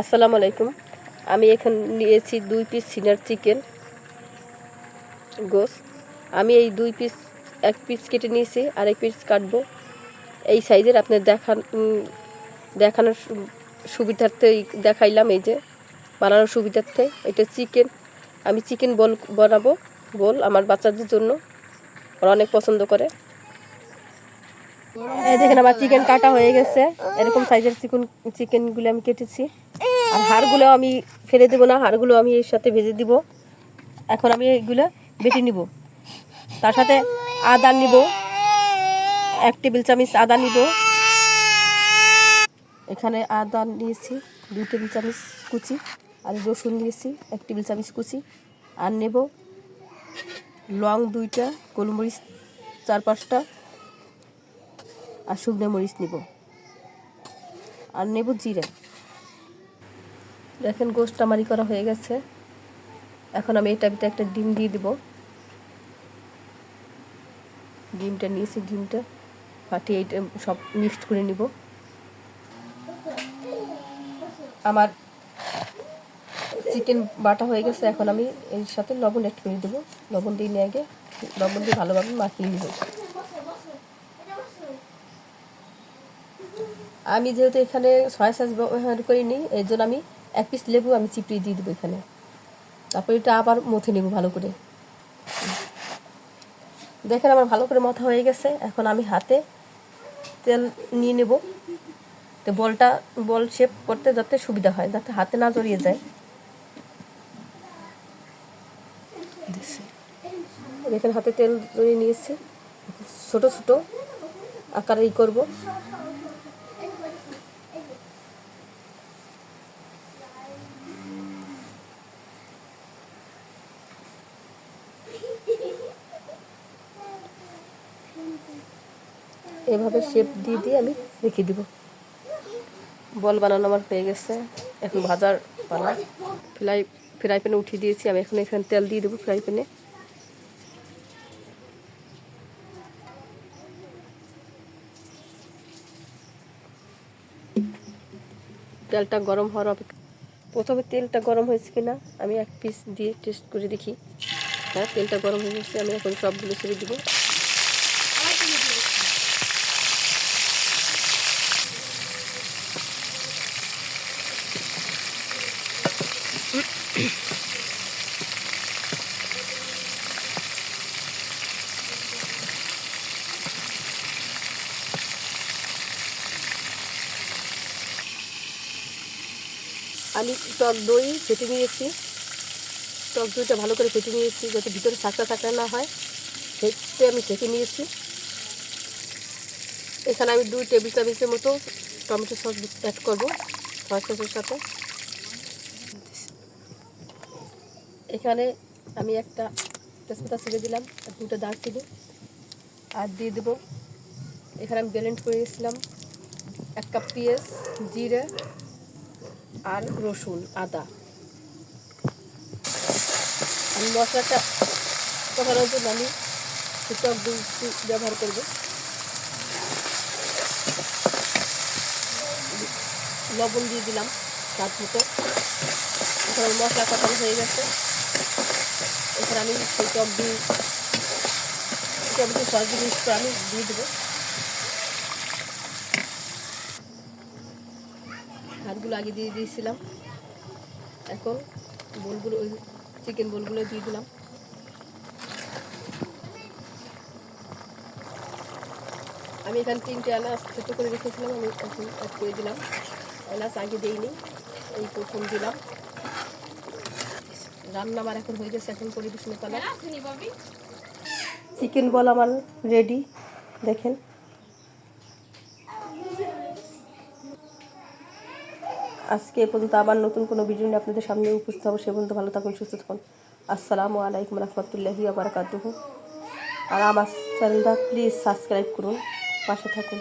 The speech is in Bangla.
আসসালামু আলাইকুম। আমি এখানে নিয়েছি দুই পিস সিনার চিকেন গোস। আমি এই দুই পিস এক পিস কেটে নিয়েছি আর এক পিস কাটবো। এই সাইজের আপনার দেখান দেখানোর সুবিধার্থে দেখাইলাম এই যে, বানানোর সুবিধার্থে। এটা চিকেন। আমি চিকেন বল বানাবো, বল আমার বাচ্চাদের জন্য। ওরা অনেক পছন্দ করে। এই দেখেন আমার চিকেন কাটা হয়ে গেছে। এরকম সাইজের চিকেন চিকেনগুলো আমি কেটেছি। আর হাড়গুলো আমি ফেলে দেবো না, হাড়গুলো আমি এর সাথে ভেজে দিব। এখন আমি এইগুলো বেটে নিব। তার সাথে আদা নিব। এক টেবিল চামচ আদা নিব। এখানে আদা নিয়েছি, দুই টেবিল চামচ কুচি। আর রসুন নিয়েছি, এক টেবিল চামচ কুচি। আর নেব লং দুইটা, গোলমরিচ চার পাঁচটা। আর শুকনো মরিচ নিব। আর নেব জিরা। দেখেন গোষ্ঠটা মারি করা হয়ে গেছে। এখন আমি এটা ভিতরে একটা ডিম দিয়ে দিব। ডিমটা নিয়েছি, ডিমটা ফাটিয়ে এইটা সব মিক্সড করে নিব। আমার চিকেন বাটা হয়ে গেছে, এখন আমি এর সাথে লবণ অ্যাড করে দেবো। লবণ দিয়ে নিয়ে আগে, লবণ দিয়ে ভালোভাবে মাখিয়ে নিব। আমি যেহেতু এখানে সয়া সস ব্যবহার করিনি এর জন্য আমি এক পিস লেবু আমি চিপড়িয়ে দিয়ে দেবো এখানে। তারপর এটা আবার মথে নেব ভালো করে। দেখেন আমার ভালো করে মথা হয়ে গেছে, এখন আমি হাতে তেল নিয়ে নেব। তো বলটা, বল শেপ করতে যাতে সুবিধা হয়, যাতে হাতে না জড়িয়ে যায়। দেখেন হাতে তেল জড়িয়ে নিয়েছি। ছোট ছোট আকারে ই করব। এভাবে শেপ দিয়ে দিয়ে আমি রেখে দিব। বল বানানো আমার হয়ে গেছে। এখন ভাজার পালা। ফ্রাই ফ্রাই প্যানে উঠিয়ে দিয়েছি। আমি এখন এখানে তেল দিয়ে দেবো ফ্রাই প্যানে। তেলটা গরম হওয়ার অপেক্ষা প্রথমে তেলটা গরম হয়েছে কিনা আমি এক পিস দিয়ে টেস্ট করে দেখি। হ্যাঁ তেলটা গরম হয়ে গেছে। আমি এখন সবগুলো ছেড়ে দিব। আমি টক দই ফেটে নিয়েছি। টক দইটা ভালো করে ফেটে নিয়েছি যাতে ভিতরে থাকটা থাকটা না হয়। ফেটে আমি ছেঁকে নিয়েছি। এখানে আমি দুই টেবিল চামচের মতো টমেটো সস অ্যাড করব। সয়া সসের সাথে। এখানে আমি একটা তেজপাতা ছেড়ে দিলাম, আর দুটো দারচিনি, আর দিয়ে দেবো। এখানে আমি ব্লেন্ড করে নিয়েছিলাম এক কাপ পেঁয়াজ, জিরে, আর রসুন, আদা। আমি মশলাটা কষানোর জন্য আমি টক একটু ব্যবহার করব। লবণ দিয়ে দিলাম তার মতো। এখানে মশলা কষানো হয়ে গেছে। এখানে আমি সেই টক টমেটো সস দিয়ে মিক্স করে আমি দিয়ে দেবো। হাতগুলো আগে দিয়ে দিয়েছিলাম। এখন বোলগুলো চিকেন বোলগুলো দিয়ে দিলাম। আমি এখানে তিনটে এলাচ ছোটো করে রেখেছিলাম, আমি এখন অ্যাড করে দিলাম। এলাচ আগে দিইনি, এই প্রথম দিলাম। রান্না আমার এখন হয়ে গেছে এখন পরিবেশনের পালা। চিকেন বল আমার রেডি দেখেন। আজকে এ পর্যন্ত আবার নতুন কোনো ভিডিও নিয়ে আপনাদের সামনে উপস্থিত হব। সে পর্যন্ত ভালো থাকুন সুস্থ থাকুন। আসসালামু আলাইকুম রহমতুল্লাহি আবরকাতুহু আর আমার চ্যানেলটা প্লিজ সাবস্ক্রাইব করুন পাশে থাকুন।